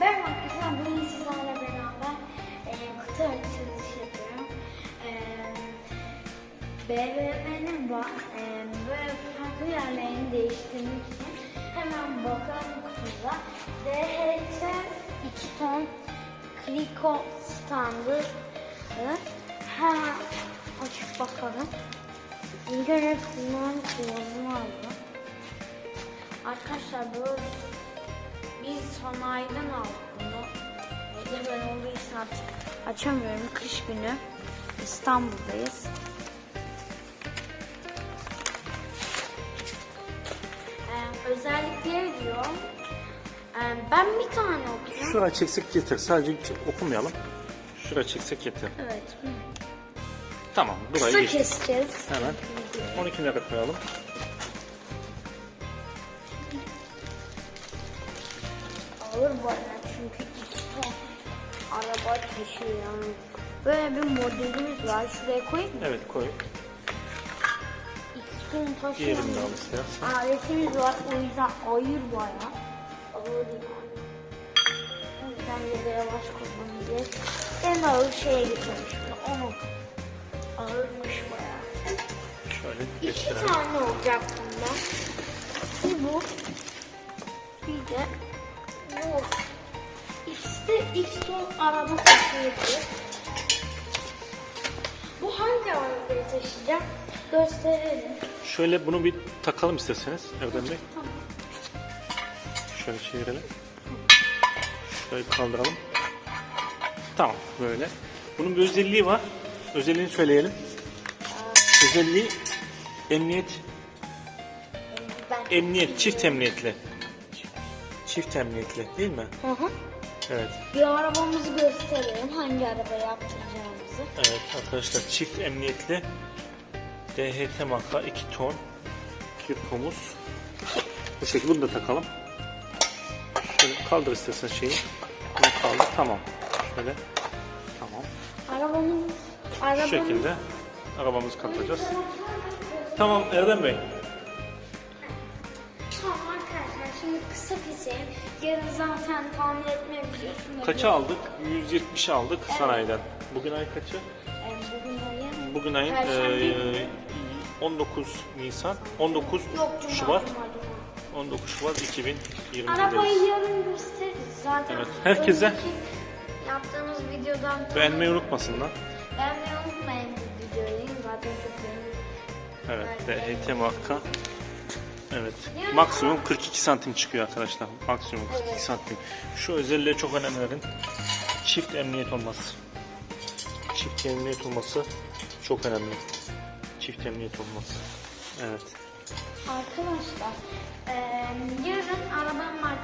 Ben arkadaşlar bugün sizlerle beraber e, kutu açılışı yapıyorum. E, BVM'nin var. E, böyle farklı yerlerini değiştirmek için hemen bakalım kutuda. DHT 2 ton Kriko standı. Hemen açıp bakalım. İlk önce kullanım kullanımı aldım. Arkadaşlar bu biz sanayiden aldık bunu. Evde ben için artık açamıyorum. Kış günü İstanbul'dayız. Ee, özellikleri diyor. Ee, ben bir tane okuyayım. Şuraya çeksek yeter. Sadece okumayalım. Şuraya çeksek yeter. Evet. Tamam. Burayı Kısa geçtik. keseceğiz. Hemen 12 lira koyalım. Ağır bayağı çünkü araba taşıyor yani. Böyle bir modelimiz var. Şuraya koyayım mı? Evet koy. İki ton taşıyor. Diğerini de al istersen. Aletimiz var. O yüzden ağır bayağı. Ağır yani. O yüzden da yavaş kullanacağız. En ağır şeye getirmiş bunu. Onu. Ağırmış bayağı. Şöyle İki gösterelim. tane olacak bundan. Bir bu. Bir de bu. İkisi de araba taşıyıcı. Bu hangi arabayı taşıyacak? Gösterelim. Şöyle bunu bir takalım isterseniz Erdem Bey. Tamam. Şöyle çevirelim. Şöyle kaldıralım. Tamam böyle. Bunun bir özelliği var. Özelliğini söyleyelim. Özelliği emniyet Ben... emniyet çift emniyetli. Çift emniyetli değil mi? Hı hı. Evet. Bir arabamızı gösterelim. Hangi araba yaptıracağımızı. Evet arkadaşlar çift emniyetli DHT marka 2 ton kirpomuz. Bu şekilde bunu da takalım. Şöyle kaldır istersen şeyi. Bunu kaldır. Tamam. Şöyle. Tamam. Arabamız... Şu Arabamız... şekilde arabamızı kapatacağız. Tamam Erdem Bey. Şimdi kısa keseyim. Yarın zaten tahmin etme videosunu Kaça aldık? 170 aldık sanayiden. Bugün ay kaçı? Ee, bugün ayın... Bugün ayın eee, 19 Nisan, 19 Yok cuma, Şubat, cuma, cuma. 19 Şubat 2020'deyiz. Arabayı yarın gösteririz zaten. Evet, herkese- Yaptığımız videodan Beğenmeyi unutmasınlar. beğenmeyi unutmayın videoyu. Zaten çok beğendim. Evet, DHT marka. Evet, maksimum 42 santim çıkıyor arkadaşlar. Maksimum 42 Evet. santim. Şu özelliğe çok önem verin. Çift emniyet olması. Çift emniyet olması çok önemli. Çift emniyet olması. Evet. Arkadaşlar yarın arabanın markası